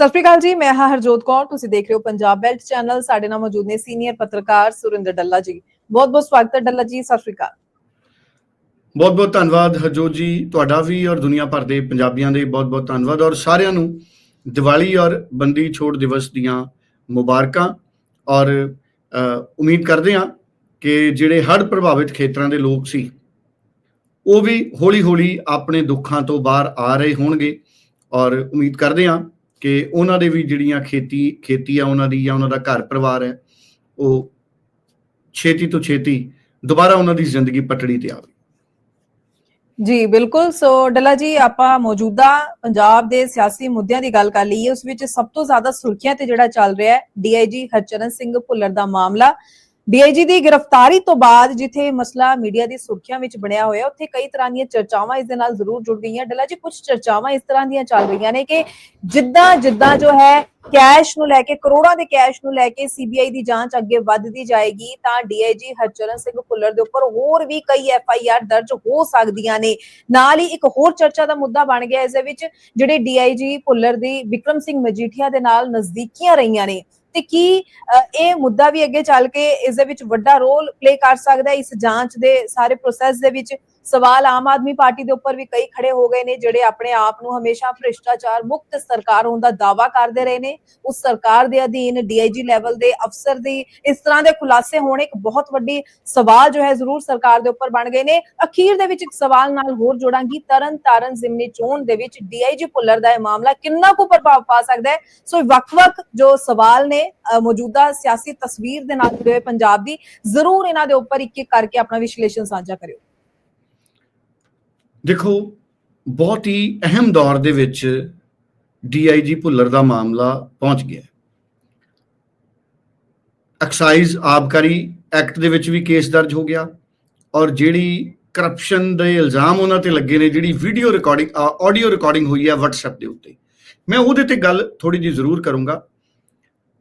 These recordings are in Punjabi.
ਸਤਿ ਸ਼੍ਰੀ ਅਕਾਲ ਜੀ, ਮੈਂ ਹਾਂ ਹਰਜੋਤ ਕੌਰ, ਤੁਸੀਂ ਦੇਖ ਰਹੇ ਹੋ ਪੰਜਾਬ ਬੈਲਟ ਚੈਨਲ, ਸਾਡੇ ਨਾਲ ਮੌਜੂਦ ਨੇ ਸੀਨੀਅਰ ਪੱਤਰਕਾਰ ਸੁਰਿੰਦਰ ਡੱਲਾ ਜੀ। ਬਹੁਤ ਬਹੁਤ ਸਵਾਗਤ ਹੈ ਡੱਲਾ ਜੀ, ਸਤਿ ਸ਼੍ਰੀ ਅਕਾਲ। ਬਹੁਤ ਬਹੁਤ ਧੰਨਵਾਦ ਹਰਜੋਤ ਜੀ, ਤੁਹਾਡਾ ਵੀ ਔਰ ਦੁਨੀਆ ਭਰ ਦੇ ਪੰਜਾਬੀਆਂ ਦੇ ਬਹੁਤ ਬਹੁਤ ਧੰਨਵਾਦ ਔਰ ਸਾਰਿਆਂ ਨੂੰ ਦੀਵਾਲੀ ਔਰ ਬੰਦੀ ਛੋੜ ਦਿਵਸ ਦੀਆਂ ਮੁਬਾਰਕਾਂ ਔਰ ਉਮੀਦ ਕਰਦੇ ਹਾਂ ਕਿ ਜਿਹੜੇ ਹੜ੍ਹ ਪ੍ਰਭਾਵਿਤ ਖੇਤਰਾਂ ਦੇ ਲੋਕ ਸੀ, ਉਹ ਵੀ ਹੌਲੀ-ਹੌਲੀ ਆਪਣੇ ਦੁੱਖਾਂ ਤੋਂ ਬਾਹਰ ਆ ਰਹੇ ਹੋਣਗੇ ਔਰ ਉਮੀਦ ਕਰਦੇ ਹਾਂ ਕਿ ਉਹਨਾਂ ਦੇ ਵੀ ਜਿਹੜੀਆਂ ਖੇਤੀ ਖੇਤੀ ਆ ਉਹਨਾਂ ਦੀ ਜਾਂ ਉਹਨਾਂ ਦਾ ਘਰ ਪਰਿਵਾਰ ਹੈ, ਉਹ ਛੇਤੀ ਤੋਂ ਛੇਤੀ ਦੁਬਾਰਾ ਉਹਨਾਂ ਦੀ ਜ਼ਿੰਦਗੀ ਪਟੜੀ ਤੇ ਆਵੇ। ਜੀ, ਬਿਲਕੁਲ। ਸੋ ਡੱਲਾ ਜੀ, ਆਪਾਂ ਮੌਜੂਦਾ ਪੰਜਾਬ ਦੇ ਸਿਆਸੀ ਮੁੱਦਿਆਂ ਦੀ ਗੱਲ ਕਰ ਲਈਏ, ਉਸ ਵਿੱਚ ਸਭ ਤੋਂ ਜ਼ਿਆਦਾ ਸੁਰਖੀਆਂ ਤੇ ਜਿਹੜਾ ਚੱਲ ਰਿਹਾ ਹੈ ਡੀਆਈਜੀ ਹਰਚਰਨ ਸਿੰਘ ਭੁੱਲਰ ਦਾ ਮਾਮਲਾ। ਡੀਆਈਜੀ ਦੀ ਗ੍ਰਿਫਤਾਰੀ ਤੋਂ ਬਾਅਦ ਜਿੱਥੇ ਮਸਲਾ ਮੀਡੀਆ ਦੀ ਸੁਰਖੀਆਂ ਵਿੱਚ ਬਣਿਆ ਹੋਇਆ, ਉੱਥੇ ਕਈ ਤਰ੍ਹਾਂ ਦੀਆਂ ਚਰਚਾਵਾਂ ਇਸ ਦੇ ਨਾਲ ਜ਼ਰੂਰ ਜੁੜ ਗਈਆਂ। ਡੱਲਾ ਜੀ ਕੁਝ ਚਰਚਾਵਾਂ ਇਸ ਤਰ੍ਹਾਂ ਦੀਆਂ ਚੱਲ ਰਹੀਆਂ ਨੇ ਕਿ ਜਿੱਦਾਂ ਜਿੱਦਾਂ ਜੋ ਹੈ ਕੈਸ਼ ਨੂੰ ਲੈ ਕੇ, ਕਰੋੜਾਂ ਦੇ ਕੈਸ਼ ਨੂੰ ਲੈ ਕੇ ਸੀਬੀਆਈ ਦੀ ਜਾਂਚ ਅੱਗੇ ਵੱਧਦੀ ਜਾਏਗੀ, ਤਾਂ ਡੀਆਈਜੀ ਹਰਚਰਨ ਸਿੰਘ ਭੁੱਲਰ ਦੇ ਉੱਪਰ ਹੋਰ ਵੀ ਕਈ ਐਫਆਈਆਰ ਦਰਜ ਹੋ ਸਕਦੀਆਂ ਨੇ। ਨਾਲ ਹੀ ਇੱਕ ਹੋਰ ਚਰਚਾ ਦਾ ਮੁੱਦਾ ਬਣ ਗਿਆ, ਇਸ ਦੇ ਵਿੱਚ ਜਿਹੜੇ ਡੀਆਈਜੀ ਭੁੱਲਰ ਦੀ ਵਿਕਰਮ ਸਿੰਘ ਮਜੀਠੀਆ ਦੇ ਨਾਲ ਨਜ਼ਦੀਕੀਆਂ ਰਹੀਆਂ ਨੇ। ਤੇ ਕੀ ਇਹ ਮੁੱਦਾ ਵੀ ਅੱਗੇ ਚੱਲ ਕੇ ਇਸ ਦੇ ਵਿੱਚ ਵੱਡਾ ਰੋਲ ਪਲੇ ਕਰ ਸਕਦਾ ਇਸ ਜਾਂਚ ਦੇ ਸਾਰੇ ਪ੍ਰੋਸੈਸ ਦੇ ਵਿੱਚ? ਸਵਾਲ ਆਮ ਆਦਮੀ ਪਾਰਟੀ ਦੇ ਉੱਪਰ ਵੀ ਕਈ ਖੜੇ ਹੋ ਗਏ ਨੇ, ਜਿਹੜੇ ਆਪਣੇ ਆਪ ਨੂੰ ਹਮੇਸ਼ਾ ਭ੍ਰਿਸ਼ਟਾਚਾਰ ਮੁਕਤ ਸਰਕਾਰ ਹੋਣ ਦਾ ਦਾਵਾ ਕਰਦੇ ਰਹੇ ਨੇ। ਉਸ ਸਰਕਾਰ ਦੇ ਅਧੀਨ ਡੀਆਈਜੀ ਲੈਵਲ ਦੇ ਅਫਸਰ ਦੀ ਇਸ ਤਰ੍ਹਾਂ ਦੇ ਖੁਲਾਸੇ ਹੋਣੇ ਇੱਕ ਬਹੁਤ ਵੱਡੀ ਸਵਾਲ ਜੋ ਹੈ ਜ਼ਰੂਰ ਸਰਕਾਰ ਦੇ ਉੱਪਰ ਬਣ ਗਏ ਨੇ। ਅਖੀਰ ਦੇ ਵਿੱਚ ਇੱਕ ਸਵਾਲ ਨਾਲ ਹੋਰ ਜੋੜਾਂਗੀ। ਤਰਨ ਤਾਰਨ ਜ਼ਿਮਨੀ ਚੋਣ ਦੇ ਵਿੱਚ ਡੀਆਈਜੀ ਭੁੱਲਰ ਦਾ ਇਹ ਮਾਮਲਾ ਕਿੰਨਾ ਕੁ ਪ੍ਰਭਾਵ ਪਾ ਸਕਦਾ ਹੈ? ਸੋ ਵੱਖ-ਵੱਖ ਜੋ ਸਵਾਲ ਨੇ ਮੌਜੂਦਾ ਸਿਆਸੀ ਤਸਵੀਰ ਦੇ ਨਾਲ ਜੁੜੇ ਹੋਏ ਪੰਜਾਬ ਦੀ, ਜ਼ਰੂਰ ਇਹਨਾਂ ਦੇ ਉੱਪਰ ਇੱਕ ਇੱਕ ਕਰਕੇ ਆਪਣਾ ਵਿਸ਼ਲੇਸ਼ਣ ਸਾਂਝਾ ਕਰਿਓ। ਦੇਖੋ, ਬਹੁਤ ਹੀ ਅਹਿਮ ਦੌਰ ਦੇ ਵਿੱਚ ਡੀਆਈਜੀ ਭੁੱਲਰ ਦਾ ਮਾਮਲਾ ਪਹੁੰਚ ਗਿਆ ਐਕਸਾਈਜ਼ ਆਬਕਾਰੀ ਐਕਟ ਦੇ ਵਿੱਚ ਵੀ ਕੇਸ ਦਰਜ ਹੋ ਗਿਆ ਔਰ ਜਿਹੜੀ ਕਰਪਸ਼ਨ ਦੇ ਇਲਜ਼ਾਮ ਉਹਨਾਂ ਤੇ ਲੱਗੇ ਨੇ, ਜਿਹੜੀ ਵੀਡੀਓ ਰਿਕਾਰਡਿੰਗ ਆਡੀਓ ਰਿਕਾਰਡਿੰਗ ਹੋਈ ਹੈ WhatsApp ਦੇ ਉੱਤੇ। ਮੈਂ ਉਹਦੇ ਤੇ ਗੱਲ ਥੋੜੀ ਜਿਹੀ ਜ਼ਰੂਰ ਕਰੂੰਗਾ।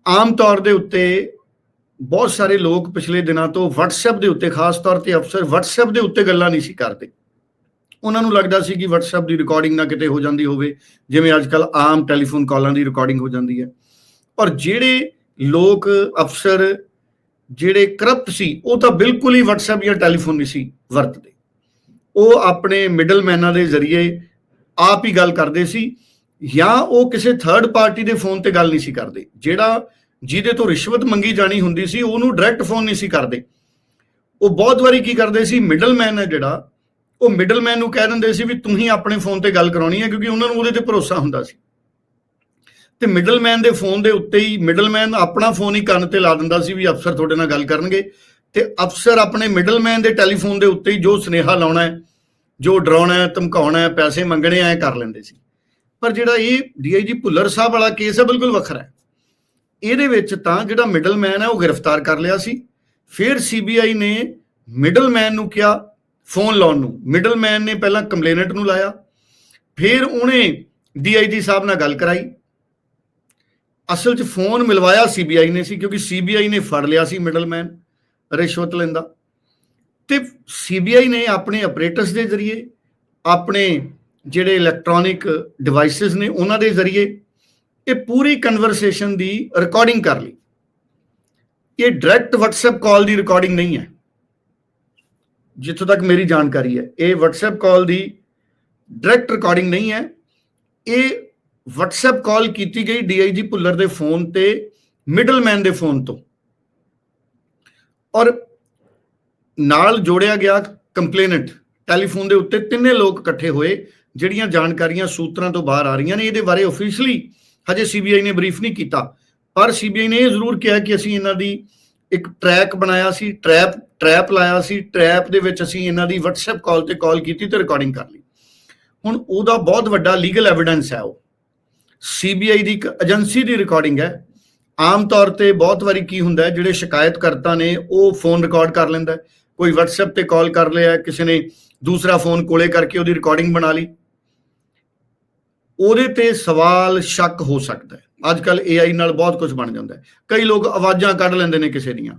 ਆਮ ਤੌਰ ਦੇ ਉੱਤੇ ਬਹੁਤ ਸਾਰੇ ਲੋਕ ਪਿਛਲੇ ਦਿਨਾਂ ਤੋਂ WhatsApp ਦੇ ਉੱਤੇ, ਖਾਸ ਤੌਰ ਤੇ ਅਫਸਰ WhatsApp ਦੇ ਉੱਤੇ ਗੱਲਾਂ ਨਹੀਂ ਸੀ ਕਰਦੇ। ਉਹਨਾਂ ਨੂੰ ਲੱਗਦਾ ਸੀ ਕਿ WhatsApp ਦੀ ਰਿਕਾਰਡਿੰਗ ਨਾ ਕਿਤੇ ਹੋ ਜਾਂਦੀ ਹੋਵੇ, ਜਿਵੇਂ ਅੱਜ ਅੱਜਕੱਲ ਆਮ ਟੈਲੀਫੋਨ ਕਾਲਾਂ ਦੀ ਰਿਕਾਰਡਿੰਗ ਹੋ ਜਾਂਦੀ ਹੈ। ਪਰ ਜਿਹੜੇ ਲੋਕ, ਅਫਸਰ, ਜਿਹੜੇ ਕਰਪਟ ਸੀ, ਉਹ ਤਾਂ ਬਿਲਕੁਲ ਹੀ WhatsApp ਜਾਂ ਟੈਲੀਫੋਨ ਨਹੀਂ ਸੀ ਵਰਤਦੇ। ਉਹ ਆਪਣੇ ਮਿਡਲਮੈਨਾਂ ਦੇ ਜ਼ਰੀਏ ਆਪ ਹੀ ਗੱਲ ਕਰਦੇ ਸੀ, ਜਾਂ ਉਹ ਕਿਸੇ ਥਰਡ ਪਾਰਟੀ ਦੇ ਫੋਨ ਤੇ ਗੱਲ ਨਹੀਂ ਸੀ ਕਰਦੇ। ਜਿਹੜਾ ਜਿਹਦੇ ਤੋਂ ਰਿਸ਼ਵਤ ਮੰਗੀ ਜਾਣੀ ਹੁੰਦੀ ਸੀ, ਉਹਨੂੰ ਡਾਇਰੈਕਟ ਫੋਨ ਨਹੀਂ ਸੀ ਕਰਦੇ। ਉਹ ਬਹੁਤ ਵਾਰੀ ਕੀ ਕਰਦੇ ਸੀ ਮਿਡਲਮੈਨ ਹੈ ਜਿਹੜਾ ਉਹ ਮਿਡਲਮੈਨ ਨੂੰ ਕਹਿ ਦਿੰਦੇ ਸੀ ਵੀ ਤੂੰ ਹੀ ਆਪਣੇ ਫੋਨ ਤੇ ਗੱਲ ਕਰਾਉਣੀ ਹੈ ਕਿਉਂਕਿ ਉਹਨਾਂ ਨੂੰ ਉਹਦੇ ਤੇ ਭਰੋਸਾ ਹੁੰਦਾ ਸੀ। ਤੇ ਮਿਡਲਮੈਨ ਦੇ ਫੋਨ ਦੇ ਉੱਤੇ ਹੀ ਮਿਡਲਮੈਨ ਆਪਣਾ ਫੋਨ ਹੀ ਕੰਨ ਤੇ ਲਾ ਦਿੰਦਾ ਸੀ ਵੀ ਅਫਸਰ ਤੁਹਾਡੇ ਨਾਲ ਗੱਲ ਕਰਨਗੇ। ਤੇ ਅਫਸਰ ਆਪਣੇ ਮਿਡਲਮੈਨ ਦੇ ਟੈਲੀਫੋਨ ਦੇ ਉੱਤੇ ਹੀ ਜੋ ਸੁਨੇਹਾ ਲਾਉਣਾ ਹੈ, ਜੋ ਡਰਾਉਣਾ ਹੈ, ਧਮਕਾਉਣਾ ਹੈ, ਪੈਸੇ ਮੰਗਣੇ ਐ ਕਰ ਲੈਂਦੇ ਸੀ। ਪਰ ਜਿਹੜਾ ਇਹ ਡੀਆਈਜੀ ਭੁੱਲਰ ਸਾਹਿਬ ਵਾਲਾ ਕੇਸ ਹੈ, ਬਿਲਕੁਲ ਵੱਖਰਾ ਹੈ। ਇਹਦੇ ਵਿੱਚ ਤਾਂ ਜਿਹੜਾ ਮਿਡਲਮੈਨ ਹੈ, ਉਹ ਗ੍ਰਿਫਤਾਰ ਕਰ ਲਿਆ ਸੀ। ਫਿਰ ਸੀਬੀਆਈ ਨੇ ਮਿਡਲਮੈਨ ਨੂੰ ਕਿਹਾ ਫੋਨ ਲਾਉਣ ਨੂੰ। ਮਿਡਲਮੈਨ ਨੇ ਪਹਿਲਾਂ ਕੰਪਲੇਨੈਂਟ ਨੂੰ ਲਾਇਆ, ਫਿਰ ਉਹਨੇ ਡੀਆਈਜੀ ਸਾਹਿਬ ਨਾਲ ਗੱਲ ਕਰਾਈ। ਅਸਲ 'ਚ ਫੋਨ ਮਿਲਵਾਇਆ ਸੀਬੀਆਈ ਨੇ ਸੀ, ਕਿਉਂਕਿ ਸੀਬੀਆਈ ਨੇ ਫੜ ਲਿਆ ਸੀ ਮਿਡਲਮੈਨ ਰਿਸ਼ਵਤ ਲੈਂਦਾ। ਤੇ ਸੀਬੀਆਈ ਨੇ ਆਪਣੇ ਆਪਰੇਟਰਸ ਦੇ ਜ਼ਰੀਏ, ਆਪਣੇ ਜਿਹੜੇ ਇਲੈਕਟ੍ਰੋਨਿਕ ਡਿਵਾਈਸਸ ਨੇ ਉਹਨਾਂ ਦੇ ਜ਼ਰੀਏ, ਇਹ ਪੂਰੀ ਕਨਵਰਸੇਸ਼ਨ ਦੀ ਰਿਕਾਰਡਿੰਗ ਕਰ ਲਈ। ਇਹ ਡਾਇਰੈਕਟ WhatsApp ਕਾਲ ਦੀ ਰਿਕਾਰਡਿੰਗ ਨਹੀਂ ਹੈ। ਜਿੱਥੋਂ ਤੱਕ ਮੇਰੀ ਜਾਣਕਾਰੀ ਹੈ, ਇਹ WhatsApp ਕਾਲ ਦੀ ਡਾਇਰੈਕਟ ਰਿਕਾਰਡਿੰਗ ਨਹੀਂ ਹੈ। ਇਹ WhatsApp ਕਾਲ ਕੀਤੀ ਗਈ ਡੀਆਈਜੀ ਭੁੱਲਰ ਦੇ ਫੋਨ ਤੇ ਮਿਡਲਮੈਨ ਦੇ ਫੋਨ ਤੋਂ। ਔਰ ਨਾਲ ਜੋੜਿਆ ਗਿਆ ਕੰਪਲੇਨੈਂਟ ਟੈਲੀਫੋਨ ਦੇ ਉੱਤੇ ਤਿੰਨੇ ਲੋਕ ਇਕੱਠੇ ਹੋਏ, ਜਿਹੜੀਆਂ ਜਾਣਕਾਰੀਆਂ ਸੂਤਰਾਂ ਤੋਂ ਬਾਹਰ ਆ ਰਹੀਆਂ ਨੇ, ਇਹਦੇ ਬਾਰੇ ਅਫੀਸ਼ੀਅਲੀ ਹਜੇ ਸੀਬੀਆਈ ਨੇ ਬਰੀਫ ਨਹੀਂ ਕੀਤਾ। ਪਰ ਸੀਬੀਆਈ ਨੇ ਇਹ ਜ਼ਰੂਰ ਕਿਹਾ ਕਿ ਅਸੀਂ ਇਹਨਾਂ ਦੀ ਇੱਕ ਟਰੈਕ ਬਣਾਇਆ ਸੀ ਟਰੈਪ ਟਰੈਪ ਲਾਇਆ ਸੀ ਟਰੈਪ ਦੇ ਵਿੱਚ ਅਸੀਂ ਇਹਨਾਂ ਦੀ WhatsApp ਕਾਲ ਤੇ ਕਾਲ ਕੀਤੀ ਤੇ ਰਿਕਾਰਡਿੰਗ ਕਰ ਲਈ। ਹੁਣ ਉਹਦਾ ਬਹੁਤ ਵੱਡਾ ਲੀਗਲ ਐਵੀਡੈਂਸ ਹੈ ਉਹ। ਸੀਬੀਆਈ ਦੀ ਇੱਕ ਏਜੰਸੀ ਦੀ ਰਿਕਾਰਡਿੰਗ ਹੈ। ਆਮ ਤੌਰ ਤੇ ਬਹੁਤ ਵਾਰੀ ਕੀ ਹੁੰਦਾ ਹੈ, ਜਿਹੜੇ ਸ਼ਿਕਾਇਤਕਰਤਾ ਨੇ ਉਹ ਫੋਨ ਰਿਕਾਰਡ ਕਰ ਲੈਂਦਾ ਕੋਈ WhatsApp ਤੇ ਕਾਲ ਕਰ ਲਿਆ, ਕਿਸੇ ਨੇ ਦੂਸਰਾ ਫੋਨ ਕੋਲੇ ਕਰਕੇ ਉਹਦੀ ਰਿਕਾਰਡਿੰਗ ਬਣਾ ਲਈ। ਉਹਦੇ ਤੇ ਸਵਾਲ ਸ਼ੱਕ ਹੋ ਸਕਦਾ ਹੈ। ਅੱਜ ਕੱਲ AI ਨਾਲ ਬਹੁਤ ਕੁਝ ਬਣ ਜਾਂਦਾ ਹੈ। ਕਈ ਲੋਕ ਆਵਾਜ਼ਾਂ ਕੱਢ ਲੈਂਦੇ ਨੇ ਕਿਸੇ ਦੀਆਂ।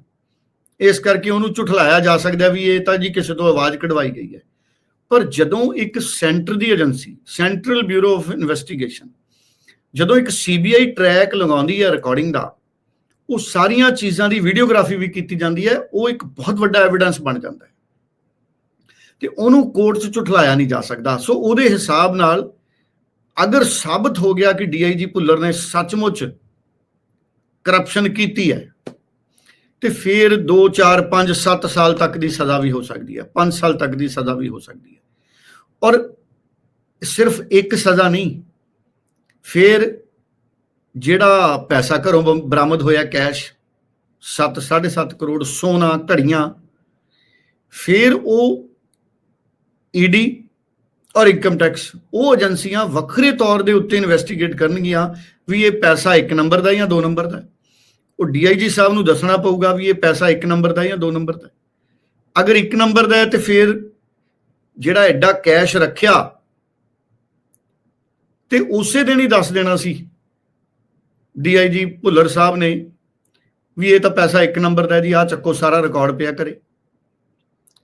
ਇਸ ਕਰਕੇ ਉਹਨੂੰ ਝੁਠਲਾਇਆ ਜਾ ਸਕਦਾ ਵੀ ਇਹ ਤਾਂ ਜੀ ਕਿਸੇ ਤੋਂ ਆਵਾਜ਼ ਕਢਵਾਈ ਗਈ ਹੈ। ਪਰ ਜਦੋਂ ਇੱਕ centre the agency, central bureau of investigation, ਜਦੋਂ ਇੱਕ ਸੀਬੀਆਈ ਟਰੈਕ ਲਗਾਉਂਦੀ ਹੈ ਰਿਕਾਰਡਿੰਗ ਦਾ, ਉਹ ਸਾਰੀਆਂ ਚੀਜ਼ਾਂ ਦੀ ਵੀਡੀਓਗ੍ਰਾਫੀ ਵੀ ਕੀਤੀ ਜਾਂਦੀ ਹੈ, ਉਹ ਇੱਕ ਬਹੁਤ ਵੱਡਾ ਐਵੀਡੈਂਸ ਬਣ ਜਾਂਦਾ ਹੈ। ਤੇ ਉਹਨੂੰ ਕੋਰਟ 'ਚ ਝੁਠਲਾਇਆ ਨਹੀਂ ਜਾ ਸਕਦਾ। ਸੋ ਉਹਦੇ ਹਿਸਾਬ ਨਾਲ ਅਗਰ ਸਾਬਤ ਹੋ ਗਿਆ ਕਿ ਡੀਆਈਜੀ ਭੁੱਲਰ ਨੇ ਸੱਚਮੁੱਚ ਕਰਪਸ਼ਨ ਕੀਤੀ ਹੈ, ਤੇ ਫਿਰ 2 4 5 7 ਸਾਲ ਤੱਕ ਦੀ ਸਜ਼ਾ ਵੀ ਹੋ ਸਕਦੀ ਹੈ 5 ਸਾਲ ਤੱਕ ਦੀ ਸਜ਼ਾ ਵੀ ਹੋ ਸਕਦੀ ਹੈ। ਔਰ ਸਿਰਫ ਇੱਕ ਸਜ਼ਾ ਨਹੀਂ, ਫਿਰ ਜਿਹੜਾ ਪੈਸਾ ਘਰੋਂ ਬ- ਬਰਾਮਦ ਹੋਇਆ ਕੈਸ਼ 7 7.5 ਕਰੋੜ ਸੋਨਾ ਘੜੀਆਂ ਫਿਰ ਉਹ ਈਡੀ ਔਰ ਇਨਕਮ ਟੈਕਸ ਉਹ ਏਜੰਸੀਆਂ ਵੱਖਰੇ ਤੌਰ ਦੇ ਉੱਤੇ ਇਨਵੈਸਟੀਗੇਟ ਕਰਨਗੀਆਂ ਵੀ ਇਹ ਪੈਸਾ ਇੱਕ ਨੰਬਰ ਦਾ ਜਾਂ ਦੋ ਨੰਬਰ ਦਾ। ਹੈ। ਉਹ ਡੀਆਈਜੀ ਸਾਹਿਬ ਨੂੰ ਦੱਸਣਾ ਪਊਗਾ ਵੀ ਇਹ ਪੈਸਾ ਇੱਕ ਨੰਬਰ ਦਾ ਜਾਂ ਦੋ ਨੰਬਰ ਦਾ। ਅਗਰ ਇੱਕ ਨੰਬਰ ਦਾ ਹੈ ਤੇ ਫਿਰ ਜਿਹੜਾ ਐਡਾ ਕੈਸ਼ ਰੱਖਿਆ ਤੇ ਉਸੇ ਦਿਨ ਹੀ ਦੱਸ ਦੇਣਾ ਸੀ ਡੀਆਈਜੀ ਭੁੱਲਰ ਸਾਹਿਬ ਨੇ ਵੀ ਇਹ ਤਾਂ ਪੈਸਾ ਇੱਕ ਨੰਬਰ ਦਾ ਜੀ ਆ ਚੱਕੋ ਸਾਰਾ ਰਿਕਾਰਡ ਪਿਆ ਕਰੇ।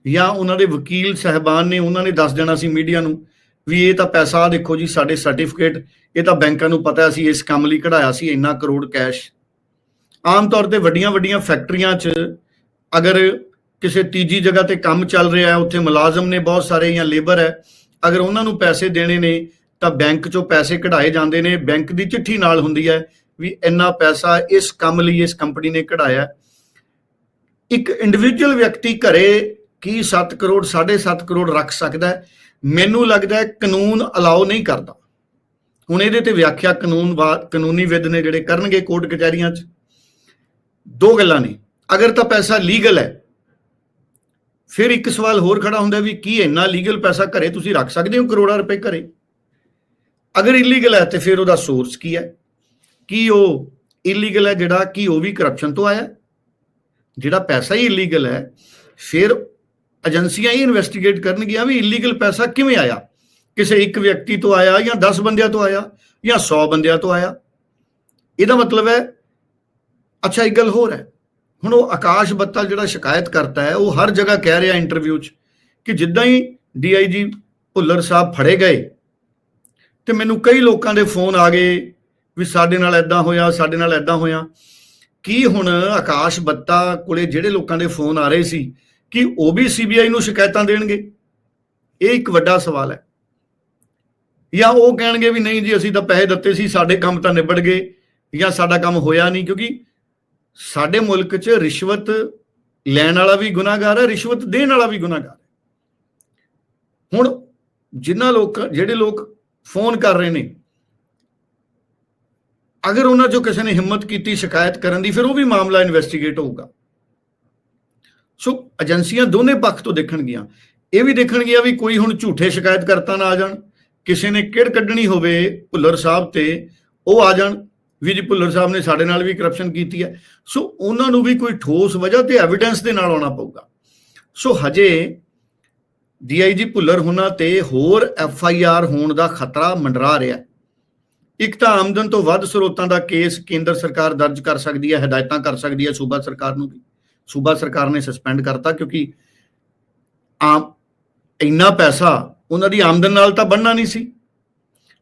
ਜਾਂ ਉਹਨਾਂ ਦੇ ਵਕੀਲ ਸਹਿਬਾਨ ਨੇ ਉਹਨਾਂ ਨੇ ਦੱਸ ਦੇਣਾ ਸੀ ਮੀਡੀਆ ਨੂੰ ਵੀ ਇਹ ਤਾਂ ਪੈਸਾ ਦੇਖੋ ਜੀ, ਸਾਡੇ ਸਰਟੀਫਿਕੇਟ ਇਹ ਤਾਂ ਬੈਂਕਾਂ ਨੂੰ ਪਤਾ ਸੀ, ਇਸ ਕੰਮ ਲਈ ਕਢਾਇਆ ਸੀ, ਇੰਨਾ ਕਰੋੜ ਕੈਸ਼ ਆਮ ਤੌਰ ਤੇ ਵੱਡੀਆਂ ਵੱਡੀਆਂ ਫੈਕਟਰੀਆਂ 'ਚ ਅਗਰ ਕਿਸੇ ਤੀਜੀ ਜਗ੍ਹਾ ਤੇ ਕੰਮ ਚੱਲ ਰਿਹਾ ਹੈ, ਉੱਥੇ ਮੁਲਾਜ਼ਮ ਨੇ ਬਹੁਤ ਸਾਰੇ ਜਾਂ ਲੇਬਰ ਹੈ, ਅਗਰ ਉਹਨਾਂ ਨੂੰ ਪੈਸੇ ਦੇਣੇ ਨੇ, ਤਾਂ ਬੈਂਕ 'ਚੋਂ ਪੈਸੇ ਕਢਾਏ ਜਾਂਦੇ ਨੇ। ਬੈਂਕ ਦੀ ਚਿੱਠੀ ਨਾਲ ਹੁੰਦੀ ਹੈ ਵੀ ਇੰਨਾ ਪੈਸਾ ਇਸ ਕੰਮ ਲਈ ਇਸ ਕੰਪਨੀ ਨੇ ਕਢਾਇਆ। ਇੱਕ ਇੰਡੀਵਿਜੂਅਲ ਵਿਅਕਤੀ ਘਰੇ ਕੀ 7 ਕਰੋੜ 7.5 ਕਰੋੜ ਰੱਖ ਸਕਦਾ ਮੈਨੂੰ ਲੱਗਦਾ ਹੈ ਕਾਨੂੰਨ ਅਲਾਉ ਨਹੀਂ ਕਰਦਾ। ਹੁਣ ਇਹਦੇ ਤੇ ਵਿਆਖਿਆ ਕਾਨੂੰਨ ਕਾਨੂੰਨੀ ਵਿਦ ਨੇ ਜਿਹੜੇ ਕਰਨਗੇ ਕੋਰਟ ਕਚਹਿਰੀਆਂ 'ਚ। ਦੋ ਗੱਲਾਂ ਨੇ। ਅਗਰ ਤਾਂ ਪੈਸਾ ਲੀਗਲ ਹੈ, ਫਿਰ ਇੱਕ ਸਵਾਲ ਹੋਰ ਖੜਾ ਹੁੰਦਾ ਵੀ ਕੀ ਇੰਨਾ ਲੀਗਲ ਪੈਸਾ ਘਰੇ ਤੁਸੀਂ ਰੱਖ ਸਕਦੇ ਹੋ ਕਰੋੜਾਂ ਰੁਪਏ ਘਰੇ? ਅਗਰ ਇਲੀਗਲ ਹੈ ਤੇ ਫਿਰ ਉਹਦਾ ਸੋਰਸ ਕੀ ਹੈ? ਕੀ ਉਹ ਇਲੀਗਲ ਹੈ ਜਿਹੜਾ, ਕੀ ਉਹ ਵੀ ਕਰਪਸ਼ਨ ਤੋਂ ਆਇਆ? ਜਿਹੜਾ ਪੈਸਾ ਹੀ ਇਲੀਗਲ ਹੈ, ਫਿਰ ਏਜੰਸੀਆਂ ਹੀ ਇਨਵੈਸਟੀਗੇਟ ਕਰਨਗੀਆਂ ਵੀ ਇਲੀਗਲ ਪੈਸਾ ਕਿਵੇਂ ਆਇਆ? ਕਿਸੇ ਇੱਕ ਵਿਅਕਤੀ ਤੋਂ ਆਇਆ ਜਾਂ 10 ਬੰਦਿਆਂ ਤੋਂ ਆਇਆ ਜਾਂ 100 ਬੰਦਿਆਂ ਤੋਂ ਆਇਆ? ਇਹਦਾ ਮਤਲਬ ਹੈ, ਅੱਛਾ, ਇੱਕ ਗੱਲ ਹੋਰ ਹੈ। ਹੁਣ ਉਹ ਆਕਾਸ਼ ਬੱਤਲ ਜਿਹੜਾ ਸ਼ਿਕਾਇਤ ਕਰਤਾ ਹੈ, ਉਹ ਹਰ ਜਗ੍ਹਾ ਕਹਿ ਰਿਹਾ ਇੰਟਰਵਿਊ 'ਚ ਕਿ ਜਿੱਦਾਂ ਹੀ ਡੀਆਈਜੀ ਭੁੱਲਰ ਸਾਹਿਬ ਫੜੇ ਗਏ ਤੇ ਮੈਨੂੰ ਕਈ ਲੋਕਾਂ ਦੇ ਫੋਨ ਆ ਗਏ ਵੀ ਸਾਡੇ ਨਾਲ ਐਦਾਂ ਹੋਇਆ, ਸਾਡੇ ਨਾਲ ਐਦਾਂ ਹੋਇਆ। ਕੀ ਹੁਣ ਆਕਾਸ਼ ਬੱਤਾ ਕੋਲੇ ਜਿਹੜੇ ਲੋਕਾਂ ਦੇ ਫੋਨ ਆ ਰਹੇ ਸੀ ਕਿ ਉਹ ਵੀ ਸੀਬੀਆਈ ਨੂੰ ਸ਼ਿਕਾਇਤਾਂ ਦੇਣਗੇ? ਇਹ ਇੱਕ ਵੱਡਾ ਸਵਾਲ ਹੈ। ਜਾਂ ਉਹ ਕਹਿਣਗੇ ਵੀ ਨਹੀਂ ਜੀ, ਅਸੀਂ ਤਾਂ ਪੈਸੇ ਦਿੱਤੇ ਸੀ, ਸਾਡੇ ਕੰਮ ਤਾਂ ਨਿਬੜ ਗਏ, ਜਾਂ ਸਾਡਾ ਕੰਮ ਹੋਇਆ ਨਹੀਂ, ਕਿਉਂਕਿ ਸਾਡੇ ਮੁਲਕ 'ਚ ਰਿਸ਼ਵਤ ਲੈਣ ਵਾਲਾ ਵੀ ਗੁਨਾਹਗਾਰ ਹੈ, ਰਿਸ਼ਵਤ ਦੇਣ ਵਾਲਾ ਵੀ ਗੁਨਾਹਗਾਰ ਹੈ। ਹੁਣ ਜਿਨ੍ਹਾਂ ਲੋਕ, ਜਿਹੜੇ ਲੋਕ ਫੋਨ ਕਰ ਰਹੇ ਨੇ, ਅਗਰ ਉਹਨਾਂ ਚੋਂ ਕਿਸੇ ਨੇ ਹਿੰਮਤ ਕੀਤੀ ਸ਼ਿਕਾਇਤ ਕਰਨ ਦੀ, ਫਿਰ ਉਹ ਵੀ ਮਾਮਲਾ ਇਨਵੈਸਟੀਗੇਟ ਹੋਊਗਾ। ਸੋ ਏਜੰਸੀਆਂ ਦੋਨੇ ਪੱਖ ਤੋਂ ਦੇਖਣਗੀਆਂ। ਇਹ ਵੀ ਦੇਖਣਗੀਆਂ ਵੀ ਕੋਈ ਹੁਣ ਝੂਠੇ ਸ਼ਿਕਾਇਤ ਕਰਤਾ ਨਾ ਆ ਜਾਣ। ਕਿਸੇ ਨੇ ਕਿਹੜ ਕੱਢਣੀ ਹੋਵੇ ਭੁੱਲਰ ਸਾਹਿਬ ਤੇ, ਉਹ ਆ ਜਾਣ। ਵੀ ਜੀ ਭੁੱਲਰ ਸਾਹਿਬ ਨੇ ਸਾਡੇ ਨਾਲ ਵੀ ਕਰਪਸ਼ਨ ਕੀਤੀ ਹੈ। ਸੋ ਉਹਨਾਂ ਨੂੰ ਵੀ ਕੋਈ ਠੋਸ ਵਜ੍ਹਾ ਤੇ ਐਵੀਡੈਂਸ ਦੇ ਨਾਲ ਆਉਣਾ ਪਊਗਾ। ਸੋ ਹਜੇ ਡੀਆਈਜੀ ਭੁੱਲਰ ਹੁਣਾਂ ਤੇ ਹੋਰ ਐਫ ਆਈ ਆਰ ਹੋਣ ਦਾ ਖਤਰਾ ਮੰਡਰਾ ਰਿਹਾ ਇੱਕ ਤਾਂ ਆਮਦਨ ਤੋਂ ਵੱਧ ਸਰੋਤਾਂ ਦਾ ਕੇਸ ਕੇਂਦਰ ਸਰਕਾਰ ਦਰਜ ਕਰ ਸਕਦੀ ਹੈ, ਹਦਾਇਤਾਂ ਕਰ ਸਕਦੀ ਹੈ ਸੂਬਾ ਸਰਕਾਰ ਨੂੰ ਵੀ। ਸੂਬਾ ਸਰਕਾਰ ਨੇ ਸਸਪੈਂਡ ਕਰਤਾ ਕਿਉਂਕਿ ਆਮ ਇੰਨਾ ਪੈਸਾ ਉਹਨਾਂ ਦੀ ਆਮਦਨ ਨਾਲ ਤਾਂ ਬੰਨਣਾ ਨਹੀਂ ਸੀ।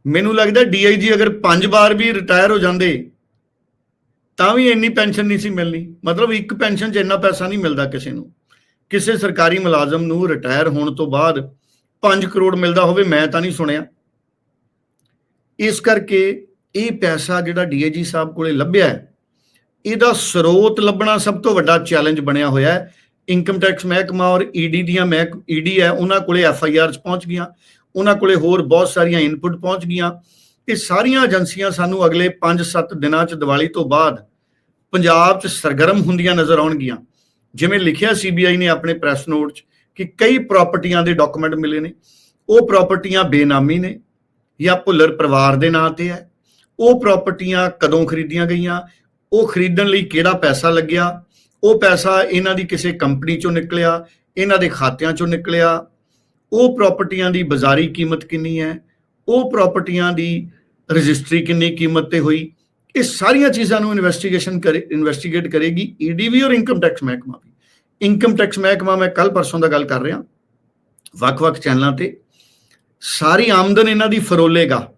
ਮੈਨੂੰ ਲੱਗਦਾ ਡੀਆਈਜੀ ਅਗਰ ਪੰਜ ਵਾਰ ਵੀ ਰਿਟਾਇਰ ਹੋ ਜਾਂਦੇ, ਤਾਂ ਵੀ ਇੰਨੀ ਪੈਨਸ਼ਨ ਨਹੀਂ ਸੀ ਮਿਲਣੀ। ਮਤਲਬ ਇੱਕ ਪੈਨਸ਼ਨ 'ਚ ਇੰਨਾ ਪੈਸਾ ਨਹੀਂ ਮਿਲਦਾ ਕਿਸੇ ਨੂੰ। ਕਿਸੇ ਸਰਕਾਰੀ ਮੁਲਾਜ਼ਮ ਨੂੰ ਰਿਟਾਇਰ ਹੋਣ ਤੋਂ ਬਾਅਦ 5 ਕਰੋੜ ਮਿਲਦਾ ਹੋਵੇ, ਮੈਂ ਤਾਂ ਨਹੀਂ ਸੁਣਿਆ। ਇਸ ਕਰਕੇ ਇਹ ਪੈਸਾ ਜਿਹੜਾ ਡੀਏਜੀ ਸਾਹਿਬ ਕੋਲੇ ਲੱਭਿਆ ਹੈ ਇਹਦਾ ਸਰੋਤ ਲੱਭਣਾ ਸਭ ਤੋਂ ਵੱਡਾ ਚੈਲੰਜ ਬਣਿਆ ਹੋਇਆ ਹੈ। ਇਨਕਮ ਟੈਕਸ ਮਹਿਕਮਾ ਔਰ ਈਡੀ ਦੀਆਂ ਮਹਿਕ ਈਡੀ ਹੈ, ਉਹਨਾਂ ਕੋਲੇ ਐਫ ਆਈ ਆਰ ਚ ਪਹੁੰਚ ਗਈਆਂ। ਉਹਨਾਂ ਕੋਲੇ ਹੋਰ ਬਹੁਤ ਸਾਰੀਆਂ ਇਨਪੁਟ ਪਹੁੰਚ ਗਈਆਂ। ਇਹ ਸਾਰੀਆਂ ਏਜੰਸੀਆਂ ਸਾਨੂੰ ਅਗਲੇ 5-7 ਦਿਨਾਂ ਚ ਦੀਵਾਲੀ ਤੋਂ ਬਾਅਦ ਪੰਜਾਬ ਚ ਸਰਗਰਮ ਹੁੰਦੀਆਂ ਨਜ਼ਰ ਆਉਣਗੀਆਂ। ਜਿਵੇਂ ਲਿਖਿਆ ਸੀਬੀਆਈ ਨੇ ਆਪਣੇ ਪ੍ਰੈਸ ਨੋਟ ਚ ਕਿ ਕਈ ਪ੍ਰਾਪਰਟੀਆਂ ਦੇ ਡਾਕੂਮੈਂਟ ਮਿਲੇ ਨੇ। ਉਹ ਪ੍ਰਾਪਰਟੀਆਂ ਬੇਨਾਮੀ ਨੇ ਜਾਂ ਭੁੱਲਰ ਪਰਿਵਾਰ ਦੇ ਨਾਂ ਤੇ ਹੈ। ਉਹ ਪ੍ਰਾਪਰਟੀਆਂ ਕਦੋਂ ਖਰੀਦੀਆਂ ਗਈਆਂ? ਉਹ ਖਰੀਦਣ ਲਈ ਕਿਹੜਾ ਪੈਸਾ ਲੱਗਿਆ? ਉਹ ਪੈਸਾ ਇਹਨਾਂ ਦੀ ਕਿਸੇ ਕੰਪਨੀ ਚੋਂ ਨਿਕਲਿਆ, ਇਹਨਾਂ ਦੇ ਖਾਤਿਆਂ ਚੋਂ ਨਿਕਲਿਆ। ਉਹ ਪ੍ਰਾਪਰਟੀਆਂ ਦੀ ਬਾਜ਼ਾਰੀ ਕੀਮਤ ਕਿੰਨੀ ਹੈ? ਉਹ ਪ੍ਰਾਪਰਟੀਆਂ ਦੀ ਰਜਿਸਟਰੀ ਕਿੰਨੀ ਕੀਮਤ ਤੇ ਹੋਈ? ਇਹ ਸਾਰੀਆਂ ਚੀਜ਼ਾਂ ਨੂੰ ਇਨਵੈਸਟੀਗੇਸ਼ਨ ਕਰੇ ਇਨਵੈਸਟੀਗੇਟ ਕਰੇਗੀ ਈਡੀ ਵੀ ਔਰ ਇਨਕਮ ਟੈਕਸ ਮਹਿਕਮਾ ਵੀ। ਇਨਕਮ ਟੈਕਸ ਮਹਿਕਮਾ ਮੈਂ ਕੱਲ ਪਰਸੋਂ ਦਾ ਗੱਲ ਕਰ ਰਿਹਾ। ਵੱਖ-ਵੱਖ ਚੈਨਲਾਂ ਤੇ। ਸਾਰੀ ਆਮਦਨ ਇਹਨਾਂ ਦੀ ਫਰੋਲੇਗਾ।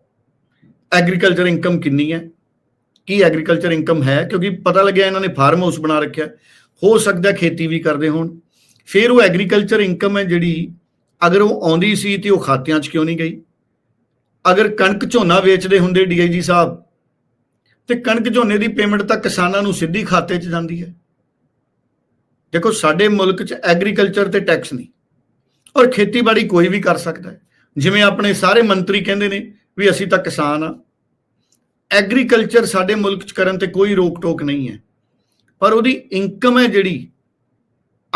ਐਗਰੀਕਲਚਰ ਇਨਕਮ ਕਿੰਨੀ ਹੈ? ਕੀ ਐਗਰੀਕਲਚਰ ਇਨਕਮ ਹੈ, ਕਿਉਂਕਿ ਪਤਾ ਲੱਗਿਆ ਇਹਨਾਂ ਨੇ ਫਾਰਮ ਹਾਊਸ ਬਣਾ ਰੱਖਿਆ ਹੋ। ਸਕਦਾ ਖੇਤੀ ਵੀ ਕਰਦੇ ਹੋਣ। ਫਿਰ ਉਹ ਐਗਰੀਕਲਚਰ ਇਨਕਮ ਹੈ ਜਿਹੜੀ ਅਗਰ ਉਹ ਆਉਂਦੀ ਸੀ ਤੇ ਉਹ ਖਾਤਿਆਂ 'ਚ ਕਿਉਂ ਨਹੀਂ ਗਈ? ਅਗਰ ਕਣਕ ਝੋਨਾ ਵੇਚਦੇ ਹੁੰਦੇ ਡੀਆਈਜੀ ਸਾਹਿਬ, ਤੇ ਕਣਕ ਝੋਨੇ ਦੀ ਪੇਮੈਂਟ ਤਾਂ ਕਿਸਾਨਾਂ ਨੂੰ ਸਿੱਧੀ ਖਾਤੇ 'ਚ ਜਾਂਦੀ ਹੈ। ਦੇਖੋ, ਸਾਡੇ ਮੁਲਕ 'ਚ ਐਗਰੀਕਲਚਰ ਤੇ ਟੈਕਸ ਨਹੀਂ। ਔਰ ਖੇਤੀਬਾੜੀ ਕੋਈ ਵੀ ਕਰ ਸਕਦਾ ਹੈ। ਜਿਵੇਂ ਆਪਣੇ ਸਾਰੇ ਮੰਤਰੀ ਕਹਿੰਦੇ ਨੇ ਵੀ ਅਸੀਂ ਤਾਂ ਕਿਸਾਨ ਆ ਐਗਰੀਕਲਚਰ ਸਾਡੇ ਮੁਲਕ 'ਚ ਕਰਨ ਤੇ ਕੋਈ ਰੋਕ ਟੋਕ ਨਹੀਂ ਹੈ। ਪਰ ਉਹਦੀ ਇਨਕਮ ਹੈ ਜਿਹੜੀ,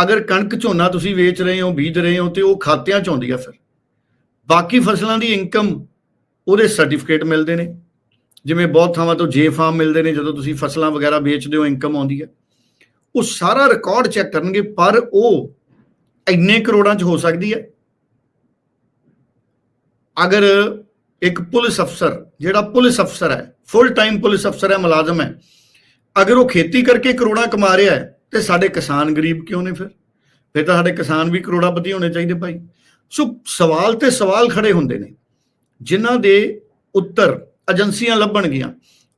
ਅਗਰ ਕਣਕ ਝੋਨਾ ਤੁਸੀਂ ਵੇਚ ਰਹੇ ਹੋ, ਬੀਜ ਰਹੇ ਹੋ, ਤੇ ਉਹ ਖਾਤਿਆਂ 'ਚ ਆਉਂਦੀ ਆ ਫਿਰ। ਬਾਕੀ ਫਸਲਾਂ ਦੀ ਇਨਕਮ ਉਹਦੇ ਸਰਟੀਫਿਕੇਟ ਮਿਲਦੇ ਨੇ। ਜਿਵੇਂ ਬਹੁਤ ਥਾਵਾਂ ਤੋਂ ਜੇ ਫਾਰਮ ਮਿਲਦੇ ਨੇ, ਜਦੋਂ ਤੁਸੀਂ ਫਸਲਾਂ ਵਗੈਰਾ ਵੇਚਦੇ ਹੋ ਇਨਕਮ ਆਉਂਦੀ ਹੈ ਉਹ ਸਾਰਾ ਰਿਕਾਰਡ ਚੈੱਕ ਕਰਨਗੇ, ਪਰ ਉਹ ਇੰਨੇ ਕਰੋੜਾਂ 'ਚ ਹੋ ਸਕਦੀ ਹੈ। ਅਗਰ ਇੱਕ ਪੁਲਿਸ ਅਫਸਰ, ਜਿਹੜਾ ਪੁਲਿਸ ਅਫਸਰ ਹੈ ਫੁੱਲ ਟਾਈਮ ਪੁਲਿਸ ਅਫਸਰ ਹੈ, ਮੁਲਾਜ਼ਮ ਹੈ, ਅਗਰ ਉਹ ਖੇਤੀ ਕਰਕੇ ਕਰੋੜਾਂ ਕਮਾ ਰਿਹਾ ਹੈ, ਤੇ ਸਾਡੇ ਕਿਸਾਨ ਗਰੀਬ ਕਿਉਂ ਨੇ ਫਿਰ? ਫਿਰ ਤਾਂ ਸਾਡੇ ਕਿਸਾਨ ਵੀ ਕਰੋੜਾਪਤੀ ਹੋਣੇ ਚਾਹੀਦੇ ਭਾਈ। ਸੋ ਸਵਾਲ ਤੇ ਸਵਾਲ ਖੜੇ ਹੁੰਦੇ ਨੇ। ਜਿਨ੍ਹਾਂ ਦੇ ਉੱਤਰ ਏਜੰਸੀਆਂ ਲੱਭਣਗੀਆਂ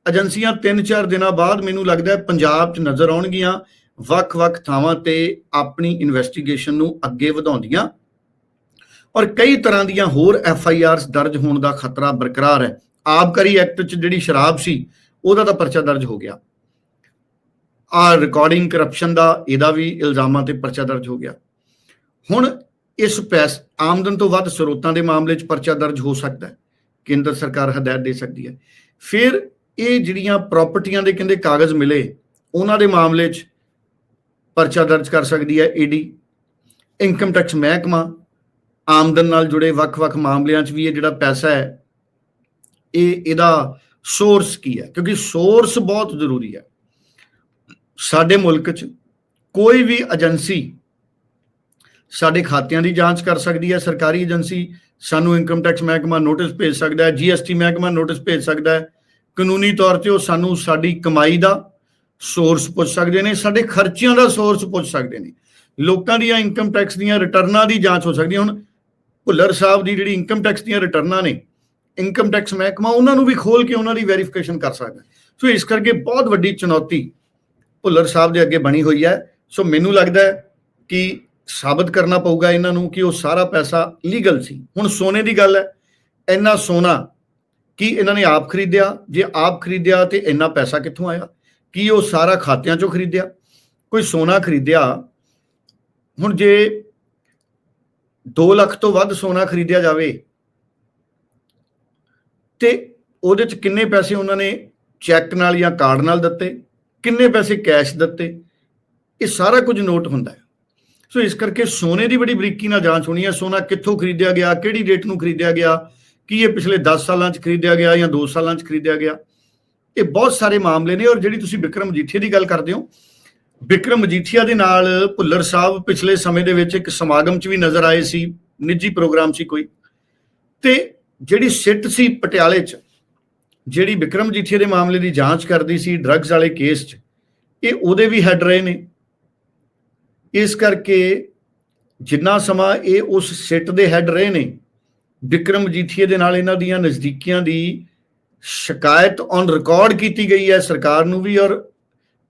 ਏਜੰਸੀਆਂ 3-4 ਦਿਨਾਂ ਬਾਅਦ ਮੈਨੂੰ ਲੱਗਦਾ ਹੈ ਪੰਜਾਬ 'ਚ ਨਜ਼ਰ ਆਉਣਗੀਆਂ। ਵੱਖ-ਵੱਖ ਥਾਵਾਂ ਤੇ ਆਪਣੀ ਇਨਵੈਸਟੀਗੇਸ਼ਨ ਨੂੰ ਅੱਗੇ ਵਧਾਉਂਦੀਆਂ। ਔਰ ਕਈ ਤਰ੍ਹਾਂ ਦੀਆਂ ਹੋਰ ਐਫ ਆਈ ਆਰਸ ਦਰਜ ਹੋਣ ਦਾ ਖਤਰਾ ਬਰਕਰਾਰ ਹੈ। ਆਬਕਾਰੀ ਐਕਟ 'ਚ ਜਿਹੜੀ ਸ਼ਰਾਬ ਸੀ, ਉਹਦਾ ਤਾਂ ਪਰਚਾ ਦਰਜ ਹੋ ਗਿਆ। ਆ ਰਿਕਾਰਡਿੰਗ ਕਰਪਸ਼ਨ ਦਾ, ਇਹਦਾ ਵੀ ਇਲਜ਼ਾਮਾਂ ਤੇ ਪਰਚਾ ਦਰਜ ਹੋ ਗਿਆ। ਹੁਣ ਇਸ ਪੈਸ, ਆਮਦਨ ਤੋਂ ਵੱਧ ਸਰੋਤਾਂ ਦੇ ਮਾਮਲੇ 'ਚ ਪਰਚਾ ਦਰਜ ਹੋ ਸਕਦਾ ਹੈ। ਕੇਂਦਰ ਸਰਕਾਰ ਹਦਾਇਤ ਦੇ ਸਕਦੀ ਹੈ। ਫਿਰ ਇਹ ਜਿਹੜੀਆਂ ਪ੍ਰਾਪਰਟੀਆਂ ਦੇ ਕਹਿੰਦੇ ਕਾਗਜ਼ ਮਿਲੇ, ਉਹਨਾਂ ਦੇ ਮਾਮਲੇ 'ਚ ਪਰਚਾ ਦਰਜ ਕਰ ਸਕਦੀ ਹੈ ਈਡੀ ਇਨਕਮ ਟੈਕਸ ਮਹਿਕਮਾ ਆਮਦਨ ਨਾਲ ਜੁੜੇ ਵੱਖ-ਵੱਖ ਮਾਮਲਿਆਂ 'ਚ ਵੀ ਇਹ ਜਿਹੜਾ ਪੈਸਾ ਹੈ, ਇਹ ਇਹਦਾ ਸੋਰਸ ਕੀ ਹੈ? ਕਿਉਂਕਿ ਸੋਰਸ ਬਹੁਤ ਜ਼ਰੂਰੀ ਹੈ। ਸਾਡੇ ਮੁਲਕ 'ਚ ਕੋਈ ਵੀ ਏਜੰਸੀ ਸਾਡੇ ਖਾਤਿਆਂ ਦੀ ਜਾਂਚ ਕਰ ਸਕਦੀ ਹੈ, ਸਰਕਾਰੀ ਏਜੰਸੀ ਸਾਨੂੰ ਇਨਕਮ ਟੈਕਸ ਮਹਿਕਮਾ ਨੋਟਿਸ ਭੇਜ ਸਕਦਾ ਹੈ ਜੀਐਸਟੀ ਮਹਿਕਮਾ ਨੋਟਿਸ ਭੇਜ ਸਕਦਾ ਹੈ। ਕਾਨੂੰਨੀ ਤੌਰ ਤੇ ਉਹ ਸਾਨੂੰ ਸਾਡੀ ਕਮਾਈ ਦਾ ਸੋਰਸ ਪੁੱਛ ਸਕਦੇ ਨੇ, ਸਾਡੇ ਖਰਚਿਆਂ ਦਾ ਸੋਰਸ ਪੁੱਛ ਸਕਦੇ ਨੇ। ਲੋਕਾਂ ਦੀਆਂ ਇਨਕਮ ਟੈਕਸ ਦੀਆਂ ਰਿਟਰਨਾਂ ਦੀ ਜਾਂਚ ਹੋ ਸਕਦੀ ਹੈ। ਹੁਣ ਭੁੱਲਰ ਸਾਹਿਬ ਦੀ ਜਿਹੜੀ ਇਨਕਮ ਟੈਕਸ ਦੀਆਂ ਰਿਟਰਨਾਂ ਨੇ ਇਨਕਮ ਟੈਕਸ ਮਹਿਕਮਾ ਉਹਨਾਂ ਨੂੰ ਵੀ ਖੋਲ ਕੇ ਉਹਨਾਂ ਦੀ ਵੈਰੀਫਿਕੇਸ਼ਨ ਕਰ ਸਕਦਾ ਸੋ ਇਸ ਕਰਕੇ ਬਹੁਤ ਵੱਡੀ ਚੁਣੌਤੀ ਭੁੱਲਰ ਸਾਹਿਬ ਦੇ ਅੱਗੇ ਬਣੀ ਹੋਈ ਹੈ। ਸੋ ਮੈਨੂੰ ਲੱਗਦਾ ਹੈ ਕਿ ਸਾਬਤ ਕਰਨਾ ਪਊਗਾ ਇਹਨਾਂ ਨੂੰ ਕਿ ਉਹ ਸਾਰਾ ਪੈਸਾ ਲੀਗਲ ਸੀ। ਹੁਣ ਸੋਨੇ ਦੀ ਗੱਲ ਹੈ, ਇੰਨਾ ਸੋਨਾ ਕੀ ਇਹਨਾਂ ਨੇ ਆਪ ਖਰੀਦਿਆ? ਜੇ ਆਪ ਖਰੀਦਿਆ ਤੇ ਇੰਨਾ ਪੈਸਾ ਕਿੱਥੋਂ ਆਇਆ? ਕੀ ਉਹ ਸਾਰਾ ਖਾਤਿਆਂ ਚੋਂ ਖਰੀਦਿਆ? ਕੋਈ ਸੋਨਾ ਖਰੀਦਿਆ, ਹੁਣ ਜੇ 2 ਲੱਖ ਤੋਂ ਵੱਧ ਸੋਨਾ ਖਰੀਦਿਆ ਜਾਵੇ। ਤੇ ਉਹਦੇ ਚ ਕਿੰਨੇ ਪੈਸੇ ਉਹਨਾਂ ਨੇ ਚੈੱਕ ਨਾਲ ਜਾਂ ਕਾਰਡ ਨਾਲ ਦਿੱਤੇ? ਕਿੰਨੇ ਪੈਸੇ ਕੈਸ਼ ਦਿੱਤੇ? ਇਹ ਸਾਰਾ ਕੁਝ ਨੋਟ ਹੁੰਦਾ ਹੈ। ਸੋ ਇਸ ਕਰਕੇ ਸੋਨੇ ਦੀ ਬੜੀ ਬਰੀਕੀ ਨਾਲ ਜਾਂਚ ਹੋਣੀ ਹੈ। ਸੋਨਾ ਕਿੱਥੋਂ ਖਰੀਦਿਆ ਗਿਆ, ਕਿਹੜੀ ਰੇਟ ਨੂੰ ਖਰੀਦਿਆ ਗਿਆ, ਕੀ ਇਹ ਪਿਛਲੇ 10 ਸਾਲਾਂ 'ਚ ਖਰੀਦਿਆ ਗਿਆ ਜਾਂ 2 ਸਾਲਾਂ 'ਚ ਖਰੀਦਿਆ ਗਿਆ? ਇਹ ਬਹੁਤ ਸਾਰੇ ਮਾਮਲੇ ਨੇ ਔਰ ਜਿਹੜੀ ਤੁਸੀਂ ਵਿਕਰਮ ਮਜੀਠੀਆ ਦੀ ਗੱਲ ਕਰਦੇ ਹੋ ਵਿਕਰਮ ਮਜੀਠੀਆ ਦੇ ਨਾਲ ਭੁੱਲਰ ਸਾਹਿਬ ਪਿਛਲੇ ਸਮੇਂ ਦੇ ਵਿੱਚ ਇੱਕ ਸਮਾਗਮ 'ਚ ਵੀ ਨਜ਼ਰ ਆਏ ਸੀ, ਨਿੱਜੀ ਪ੍ਰੋਗਰਾਮ ਸੀ ਕੋਈ। ਤੇ ਜਿਹੜੀ ਸਿੱਟ ਸੀ ਪਟਿਆਲੇ 'ਚ, ਜਿਹੜੀ ਵਿਕਰਮ ਮਜੀਠੀਆ ਦੇ ਮਾਮਲੇ ਦੀ ਜਾਂਚ ਕਰਦੀ ਸੀ ਡਰੱਗਸ ਵਾਲੇ ਕੇਸ 'ਚ, ਇਹ ਉਹਦੇ ਵੀ ਹੈਡ ਰਹੇ ਨੇ। ਇਸ ਕਰਕੇ ਜਿੰਨਾ ਸਮਾਂ ਇਹ ਉਸ ਸਿੱਟ ਦੇ ਹੈਡ ਰਹੇ ਨੇ, ਵਿਕਰਮ ਜੀਠੀਏ ਦੇ ਨਾਲ ਇਹਨਾਂ ਦੀਆਂ ਨਜ਼ਦੀਕੀਆਂ ਦੀ ਸ਼ਿਕਾਇਤ ਔਨ ਰਿਕਾਰਡ ਕੀਤੀ ਗਈ ਹੈ ਸਰਕਾਰ ਨੂੰ ਵੀ ਔਰ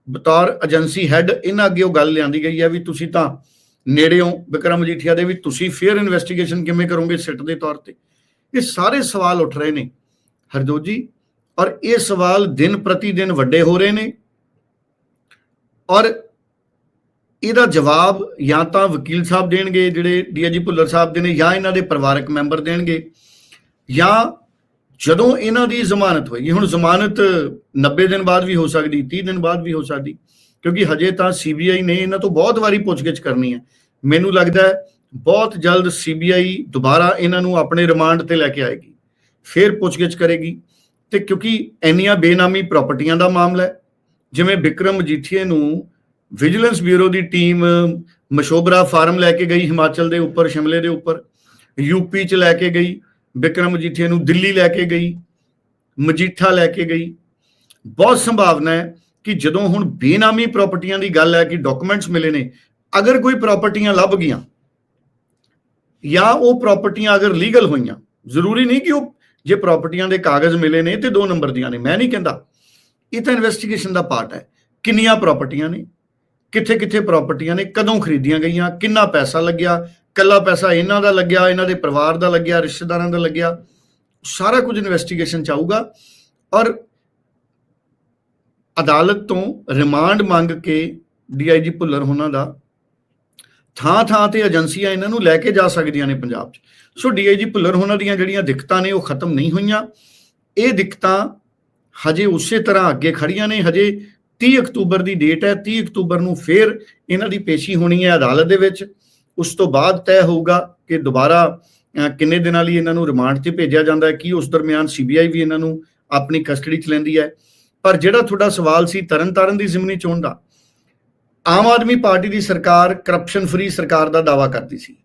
ਬਤੌਰ ਏਜੰਸੀ ਹੈੱਡ ਇਹਨਾਂ ਅੱਗੇ ਉਹ ਗੱਲ ਲਿਆਂਦੀ ਗਈ ਹੈ ਵੀ ਤੁਸੀਂ ਤਾਂ ਨੇੜਿਓਂ ਵਿਕਰਮ ਮਜੀਠੀਆ ਦੇ ਵੀ ਤੁਸੀਂ ਫੇਅਰ ਇਨਵੈਸਟੀਗੇਸ਼ਨ ਕਿਵੇਂ ਕਰੋਗੇ ਸਿੱਟ ਦੇ ਤੌਰ ਤੇ? ਇਹ ਸਾਰੇ ਸਵਾਲ ਉੱਠ ਰਹੇ ਨੇ। ਹਰਜੋਤ ਜੀ, ਔਰ ਇਹ ਸਵਾਲ ਦਿਨ ਪ੍ਰਤੀ ਦਿਨ ਵੱਡੇ ਹੋ ਰਹੇ ਨੇ। ਔਰ ਇਹਦਾ ਜਵਾਬ ਜਾਂ ਤਾਂ ਵਕੀਲ ਸਾਹਿਬ ਦੇਣਗੇ, ਜਿਹੜੇ ਡੀਆਈਜੀ ਭੁੱਲਰ ਸਾਹਿਬ ਦੇ ਨੇ, ਜਾਂ ਇਹਨਾਂ ਦੇ ਪਰਿਵਾਰਕ ਮੈਂਬਰ ਦੇਣਗੇ, ਜਾਂ ਜਦੋਂ ਇਹਨਾਂ ਦੀ ਜ਼ਮਾਨਤ ਹੋਏਗੀ ਹੁਣ ਜ਼ਮਾਨਤ 90 ਦਿਨ ਬਾਅਦ ਵੀ ਹੋ ਸਕਦੀ 30 ਦਿਨ ਬਾਅਦ ਵੀ ਹੋ ਸਕਦੀ, ਕਿਉਂਕਿ ਹਜੇ ਤਾਂ ਸੀਬੀਆਈ ਨੇ ਇਹਨਾਂ ਤੋਂ ਬਹੁਤ ਵਾਰੀ ਪੁੱਛਗਿੱਛ ਕਰਨੀ ਹੈ। ਮੈਨੂੰ ਲੱਗਦਾ ਹੈ ਬਹੁਤ ਜਲਦ ਸੀਬੀਆਈ ਦੁਬਾਰਾ ਇਹਨਾਂ ਨੂੰ ਆਪਣੇ ਰਿਮਾਂਡ ਤੇ ਲੈ ਕੇ ਆਏਗੀ, ਫਿਰ ਪੁੱਛਗਿੱਛ ਕਰੇਗੀ, ਤੇ ਕਿਉਂਕਿ ਇੰਨੀਆਂ ਬੇਨਾਮੀ ਪ੍ਰਾਪਰਟੀਆਂ ਦਾ ਮਾਮਲਾ ਹੈ। ਜਿਵੇਂ ਵਿਕਰਮ ਜੀਠੀਏ ਨੂੰ ਵਿਜੀਲੈਂਸ ਬਿਊਰੋ ਦੀ ਟੀਮ ਮਸ਼ੋਬਰਾ ਫਾਰਮ ਲੈ ਕੇ ਗਈ ਹਿਮਾਚਲ ਦੇ ਉੱਪਰ, ਸ਼ਿਮਲੇ ਦੇ ਉੱਪਰ ਯੂਪੀ ਚ ਲੈ ਕੇ ਗਈ ਵਿਕਰਮ ਮਜੀਠੀਆ ਨੂੰ ਦਿੱਲੀ ਲੈ ਕੇ ਗਈ, ਮਜੀਠਾ ਲੈ ਕੇ ਗਈ। ਬਹੁਤ ਸੰਭਾਵਨਾ ਹੈ ਕਿ ਜਦੋਂ ਹੁਣ ਬੇਨਾਮੀ ਪ੍ਰਾਪਰਟੀਆਂ ਦੀ ਗੱਲ ਹੈ ਕਿ ਡਾਕੂਮੈਂਟਸ ਮਿਲੇ ਨੇ, ਅਗਰ ਕੋਈ ਪ੍ਰਾਪਰਟੀਆਂ ਲੱਭ ਗਈਆਂ ਜਾਂ ਉਹ ਪ੍ਰਾਪਰਟੀਆਂ ਅਗਰ ਲੀਗਲ ਹੋਈਆਂ, ਜ਼ਰੂਰੀ ਨਹੀਂ ਕਿ ਉਹ ਜੇ ਪ੍ਰਾਪਰਟੀਆਂ ਦੇ ਕਾਗਜ਼ ਮਿਲੇ ਨੇ ਤੇ ਦੋ ਨੰਬਰ ਦੀਆਂ ਨੇ, ਮੈਂ ਨਹੀਂ ਕਹਿੰਦਾ। ਇਹ ਤਾਂ ਇਨਵੈਸਟੀਗੇਸ਼ਨ ਦਾ ਪਾਰਟ ਹੈ। ਕਿੰਨੀਆਂ ਪ੍ਰਾਪਰਟੀਆਂ ਨੇ ਕਿੱਥੇ ਕਿੱਥੇ ਪ੍ਰਾਪਰਟੀਆਂ ਨੇ, ਕਦੋਂ ਖਰੀਦੀਆਂ ਗਈਆਂ, ਕਿੰਨਾ ਪੈਸਾ ਲੱਗਿਆ ਕੱਲਾ ਪੈਸਾ ਇਹਨਾਂ ਦਾ ਲੱਗਿਆ, ਇਹਨਾਂ ਦੇ ਪਰਿਵਾਰ ਦਾ ਲੱਗਿਆ, ਰਿਸ਼ਤੇਦਾਰਾਂ ਦਾ ਲੱਗਿਆ, ਸਾਰਾ ਕੁਝ ਇਨਵੈਸਟੀਗੇਸ਼ਨ ਚ ਆਊਗਾ। ਔਰ ਅਦਾਲਤ ਤੋਂ ਰਿਮਾਂਡ ਮੰਗ ਕੇ ਡੀਆਈਜੀ ਭੁੱਲਰ ਹੋਣਾ ਦਾ ਥਾਂ ਥਾਂ ਤੇ ਏਜੰਸੀਆਂ ਇਹਨਾਂ ਨੂੰ ਲੈ ਕੇ ਜਾ ਸਕਦੀਆਂ ਨੇ ਪੰਜਾਬ 'ਚ। ਸੋ ਡੀਆਈਜੀ ਭੁੱਲਰ ਹੋਣਾ ਦੀਆਂ ਜਿਹੜੀਆਂ ਦਿੱਕਤਾਂ ਨੇ ਉਹ ਖਤਮ ਨਹੀਂ ਹੋਈਆਂ। ਇਹ ਦਿੱਕਤਾਂ ਹਜੇ ਉਸੇ ਤਰ੍ਹਾਂ ਅੱਗੇ ਖੜੀਆਂ ਨੇ। ਹਜੇ 30 ਅਕਤੂਬਰ ਦੀ ਡੇਟ ਹੈ। 30 ਅਕਤੂਬਰ ਨੂੰ ਫੇਰ ਇਹਨਾਂ ਦੀ ਪੇਸ਼ੀ ਹੋਣੀ ਹੈ ਅਦਾਲਤ ਦੇ ਵਿੱਚ। ਉਸ ਤੋਂ ਬਾਅਦ ਤੈਅ ਹੋਊਗਾ ਕਿ ਦੁਬਾਰਾ ਕਿੰਨੇ ਦਿਨਾਂ ਲਈ ਇਹਨਾਂ ਨੂੰ ਰਿਮਾਂਡ ਤੇ ਭੇਜਿਆ ਜਾਂਦਾ ਹੈ, ਕਿ ਉਸ ਦਰਮਿਆਨ ਸੀਬੀਆਈ ਵੀ ਇਹਨਾਂ ਨੂੰ ਆਪਣੀ ਕਸਟਡੀ 'ਚ ਲੈਂਦੀ ਹੈ। ਪਰ ਜਿਹੜਾ ਤੁਹਾਡਾ ਸਵਾਲ ਸੀ ਤਰਨਤਾਰਨ ਦੀ ਜ਼ਿਮਨੀ ਚੋਣ ਦਾ, ਆਮ ਆਦਮੀ ਪਾਰਟੀ ਦੀ ਸਰਕਾਰ ਕਰਪਸ਼ਨ ਫਰੀ ਸਰਕਾਰ ਦਾ ਦਾਵਾ ਕਰਦੀ ਸੀ।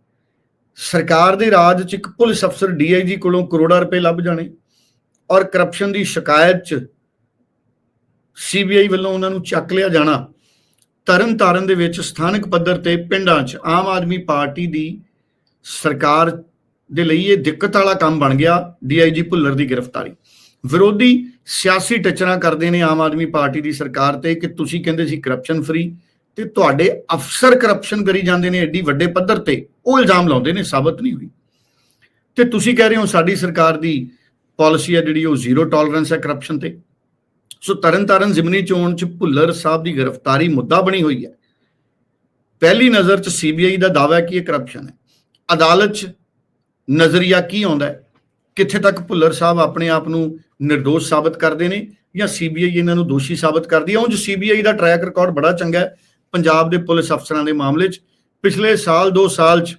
ਸਰਕਾਰ ਦੇ ਰਾਜ 'ਚ ਇੱਕ ਪੁਲਿਸ ਅਫਸਰ ਡੀਆਈਜੀ ਕੋਲੋਂ ਕਰੋੜਾਂ ਰੁਪਏ ਲੱਭ ਜਾਣੇ ਔਰ ਕਰਪਸ਼ਨ ਦੀ ਸ਼ਿਕਾਇਤ 'ਚ ਸੀਬੀਆਈ ਵੱਲੋਂ ਉਹਨਾਂ ਨੂੰ ਚੱਕ ਲਿਆ ਜਾਣਾ ਤਰਨ ਤਾਰਨ ਦੇ ਵਿੱਚ ਸਥਾਨਕ ਪੱਧਰ ਤੇ ਪਿੰਡਾਂ 'ਚ ਆਮ ਆਦਮੀ ਪਾਰਟੀ ਦੀ ਸਰਕਾਰ ਦੇ ਲਈ ਇਹ ਦਿੱਕਤ ਵਾਲਾ ਕੰਮ ਬਣ ਗਿਆ, ਡੀਆਈਜੀ ਭੁੱਲਰ ਦੀ ਗ੍ਰਿਫਤਾਰੀ। ਵਿਰੋਧੀ ਸਿਆਸੀ ਟੱਚਰਾਂ ਕਰਦੇ ਨੇ ਆਮ ਆਦਮੀ ਪਾਰਟੀ ਦੀ ਸਰਕਾਰ ਤੇ ਕਿ ਤੁਸੀਂ ਕਹਿੰਦੇ ਸੀ ਕਰਪਸ਼ਨ ਫਰੀ ਤੇ ਤੁਹਾਡੇ ਅਫਸਰ ਕਰਪਸ਼ਨ ਕਰੀ ਜਾਂਦੇ ਨੇ ਐਡੀ ਵੱਡੇ ਪੱਧਰ ਤੇ, ਉਹ ਇਲਜ਼ਾਮ ਲਾਉਂਦੇ ਨੇ, ਸਾਬਤ ਨਹੀਂ ਹੋਈ। ਤੇ ਤੁਸੀਂ ਕਹਿ ਰਹੇ ਹੋ ਸਾਡੀ ਸਰਕਾਰ ਦੀ ਪਾਲਿਸੀ ਹੈ ਜਿਹੜੀ ਉਹ ਜ਼ੀਰੋ ਟੋਲਰੈਂਸ ਹੈ ਕਰਪਸ਼ਨ ਤੇ। ਸੋ ਤਰਨਤਾਰਨ ਜ਼ਿਮਨੀ ਚੋਣ ਚ ਭੁੱਲਰ ਸਾਹਿਬ ਦੀ ਗ੍ਰਿਫਤਾਰੀ ਮੁੱਦਾ ਬਣੀ ਹੋਈ ਹੈ। ਪਹਿਲੀ ਨਜ਼ਰ ਚ ਸੀਬੀਆਈ ਦਾ ਦਾਅਵਾ ਹੈ ਕਿ ਇਹ ਕਰਪਸ਼ਨ ਹੈ। ਅਦਾਲਤ ਚ ਨਜ਼ਰੀਆ ਕੀ ਆਉਂਦਾ ਹੈ? ਕਿੱਥੇ ਤੱਕ ਭੁੱਲਰ ਸਾਹਿਬ ਆਪਣੇ ਆਪ ਨੂੰ નિર્ਦੋਸ਼ ਸਾਬਤ ਕਰਦੇ ਨੇ ਜਾਂ ਸੀਬੀਆਈ ਇਹਨਾਂ ਨੂੰ ਦੋਸ਼ੀ ਸਾਬਤ ਕਰਦੀ ਹੈ? ਉਂਝ ਸੀਬੀਆਈ ਦਾ ਟਰੈਕ ਰਿਕਾਰਡ ਬੜਾ ਚੰਗਾ ਹੈ ਪੰਜਾਬ ਦੇ ਪੁਲਿਸ ਅਫਸਰਾਂ ਦੇ ਮਾਮਲੇ 'ਚ। ਪਿਛਲੇ ਸਾਲ 2 ਸਾਲ 'ਚ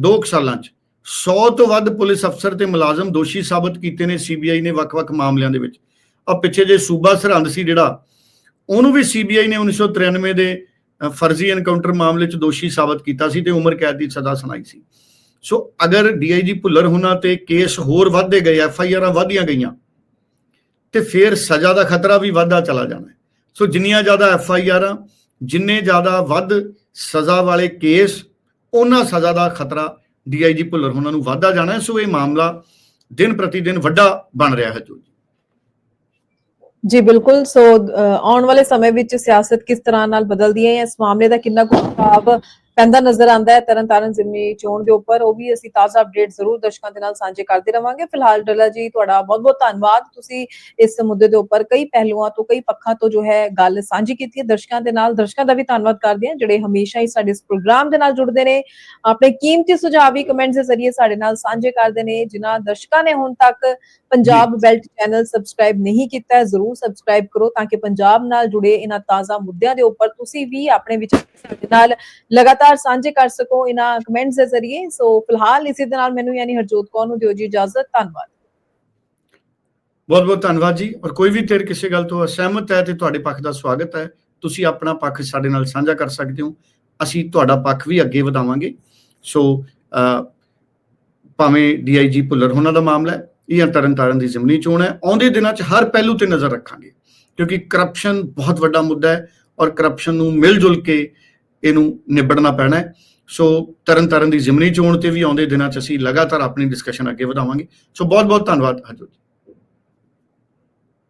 2 ਸਾਲਾਂ 'ਚ 100 ਤੋਂ ਵੱਧ ਪੁਲਿਸ ਅਫਸਰ ਤੇ ਮੁਲਾਜ਼ਮ ਦੋਸ਼ੀ ਸਾਬਤ ਕੀਤੇ ਨੇ ਸੀਬੀਆਈ ਨੇ ਵੱਖ-ਵੱਖ ਮਾਮਲਿਆਂ ਦੇ ਵਿੱਚ। ਆ ਪਿੱਛੇ ਜੇ ਸੂਬਾ ਸਰਹੰਦ ਸੀ ਜਿਹੜਾ, ਉਹਨੂੰ ਵੀ ਸੀਬੀਆਈ ਨੇ 1993 ਦੇ ਫਰਜ਼ੀ ਐਨਕਾਊਂਟਰ ਮਾਮਲੇ 'ਚ ਦੋਸ਼ੀ ਸਾਬਤ ਕੀਤਾ ਸੀ ਤੇ ਉਮਰ ਕੈਦ ਦੀ ਸਜ਼ਾ ਸੁਣਾਈ ਸੀ। ਸੋ ਅਗਰ ਡੀਆਈਜੀ ਭੁੱਲਰ ਹੁਣਾਂ ਤੇ ਕੇਸ ਹੋਰ ਵਧਦੇ ਗਏ ਐਫ ਆਈ ਆਰਾਂ ਵਧੀਆਂ ਗਈਆਂ, ਤੇ ਫਿਰ ਸਜ਼ਾ ਦਾ ਖਤਰਾ ਵੀ ਵਧਦਾ ਚਲਾ ਜਾਣਾ ਸੋ ਜਿੰਨੀਆਂ ਜ਼ਿਆਦਾ ਐਫ ਆਈ ਆਰਾਂ ਜਿੰਨੇ ਜ਼ਿਆਦਾ ਵੱਧ ਸਜ਼ਾ ਵਾਲੇ ਕੇਸ, ਉਹਨਾਂ ਸਜ਼ਾ ਦਾ ਖਤਰਾ ਡੀਆਈਜੀ ਭੁੱਲਰ ਹੁਣਾਂ ਨੂੰ ਵਧਦਾ ਜਾਣਾ ਸੋ ਇਹ ਮਾਮਲਾ ਦਿਨ ਪ੍ਰਤੀ ਦਿਨ ਵੱਡਾ ਬਣ ਰਿਹਾ ਹੈ ਜੋ ਜੀ ਬਿਲਕੁਲ। ਸੋ ਅ, ਆਉਣ ਵਾਲੇ ਸਮੇਂ ਵਿੱਚ ਸਿਆਸਤ ਕਿਸ ਤਰ੍ਹਾਂ ਨਾਲ ਬਦਲਦੀ ਹੈ ਇਸ ਮਾਮਲੇ ਦਾ ਕਿੰਨਾ ਕੁ ਪ੍ਰਭਾਵ ਪੈਂਦਾ ਨਜ਼ਰ ਆਉਂਦਾ ਹੈ ਤਰਨਤਾਰਨ ਜ਼ਿਮਨੀ ਚੋਣ ਦੇ ਉੱਪਰ ਉਹ ਵੀ ਅਸੀਂ ਤਾਜ਼ਾ ਅਪਡੇਟ ਜ਼ਰੂਰ ਦਰਸ਼ਕਾਂ ਦੇ ਨਾਲ ਸਾਂਝੇ ਕਰਦੇ ਰਵਾਂਗੇ। ਫਿਲਹਾਲ ਡੱਲਾ ਜੀ ਤੁਹਾਡਾ ਬਹੁਤ-ਬਹੁਤ ਧੰਨਵਾਦ। ਤੁਸੀਂ ਇਸ ਮੁੱਦੇ ਦੇ ਉੱਪਰ ਕਈ ਪਹਿਲੂਆਂ ਤੋਂ ਕਈ ਪੱਖਾਂ ਤੋਂ ਜੋ ਹੈ ਗੱਲ ਸਾਂਝੀ ਕੀਤੀ ਹੈ ਦਰਸ਼ਕਾਂ ਦੇ ਨਾਲ। ਦਰਸ਼ਕਾਂ ਦਾ ਵੀ ਧੰਨਵਾਦ ਕਰਦੇ ਹਾਂ ਜਿਹੜੇ ਹਮੇਸ਼ਾ ਹੀ ਸਾਡੇ ਇਸ ਪ੍ਰੋਗਰਾਮ ਦੇ ਨਾਲ ਜੁੜਦੇ ਨੇ। ਆਪਣੇ ਕੀਮਤੀ ਸੁਝਾਅ ਵੀ ਕਮੈਂਟਸ ਦੇ ਜ਼ਰੀਏ ਸਾਡੇ ਨਾਲ ਸਾਂਝੇ ਕਰਦੇ ਨੇ ਜਿਨ੍ਹਾਂ ਦਰਸ਼ਕਾਂ ਨੇ ਹੁਣ ਤੱਕ ਪੰਜਾਬ ਬੈਲਟ ਚੈਨਲ ਸਬਸਕ੍ਰਾਈਬ ਨਹੀਂ ਕੀਤਾ ਹੈ ਜ਼ਰੂਰ ਸਬਸਕ੍ਰਾਈਬ ਕਰੋ ਤਾਂ ਕਿ ਪੰਜਾਬ ਨਾਲ ਜੁੜੇ ਇਹਨਾਂ ਤਾਜ਼ਾ ਮੁੱਦਿਆਂ ਦੇ ਉੱਪਰ ਤੁਸੀਂ ਵੀ ਆਪਣੇ ਵਿਚਾਰ ਸਾਡੇ ਨਾਲ ਲਗਾਤਾਰ ਸਾਂਝੇ ਕਰ ਸਕੋ ਇਹਨਾਂ ਕਮੈਂਟਸ ਦੇ ਜ਼ਰੀਏ। ਸੋ ਫਿਲਹਾਲ ਇਸੇ ਦੇ ਨਾਲ ਮੈਨੂੰ ਯਾਨੀ ਹਰਜੋਤ ਕੌਰ ਨੂੰ ਦਿਓ ਜੀ ਇਜਾਜ਼ਤ। ਧੰਨਵਾਦ। ਬਹੁਤ ਬਹੁਤ ਧੰਨਵਾਦ ਜੀ। ਔਰ ਕੋਈ ਵੀ ਤੇਰ ਕਿਸੇ ਗੱਲ ਤੋਂ ਅਸਹਿਮਤ ਹੈ ਤੇ ਤੁਹਾਡੇ ਪੱਖ ਦਾ ਸਵਾਗਤ ਹੈ, ਤੁਸੀਂ ਆਪਣਾ ਪੱਖ ਸਾਡੇ ਨਾਲ ਸਾਂਝਾ ਕਰ ਸਕਦੇ ਹੋ। ਅਸੀਂ ਤੁਹਾਡਾ ਪੱਖ ਵੀ ਅੱਗੇ ਵਧਾਵਾਂਗੇ। ਸੋ ਭਾਵੇਂ ਡੀਆਈਜੀ ਭੁੱਲਰ ਹੋਣਾ ਦਾ ਮਾਮਲਾ ਹੈ ਜਾਂ ਤਰਨਤਾਰਨ ਦੀ ਜ਼ਿਮਨੀ ਚੋਣ ਹੈ। ਆਉਂਦੇ ਦਿਨਾਂ 'ਚ ਹਰ ਪਹਿਲੂ ਤੇ ਨਜ਼ਰ ਰੱਖਾਂਗੇ। ਕਿਉਂਕਿ ਕਰਪਸ਼ਨ ਬਹੁਤ ਵੱਡਾ ਮੁੱਦਾ ਹੈ ਔਰ ਕਰਪਸ਼ਨ ਨੂੰ ਮਿਲ ਜੁਲ ਕੇ ਇਹਨੂੰ ਨਿਬੜਨਾ ਪੈਣਾ ਹੈ। ਸੋ ਤਰਨਤਾਰਨ ਦੀ ਜ਼ਿਮਨੀ ਚੋਣ ਤੇ ਵੀ ਆਉਂਦੇ ਦਿਨਾਂ 'ਚ ਅਸੀਂ ਲਗਾਤਾਰ ਆਪਣੀ ਡਿਸਕਸ਼ਨ ਅੱਗੇ ਵਧਾਵਾਂਗੇ। ਸੋ ਬਹੁਤ ਬਹੁਤ ਧੰਨਵਾਦ, ਹਰਜੋਤ ਜੀ।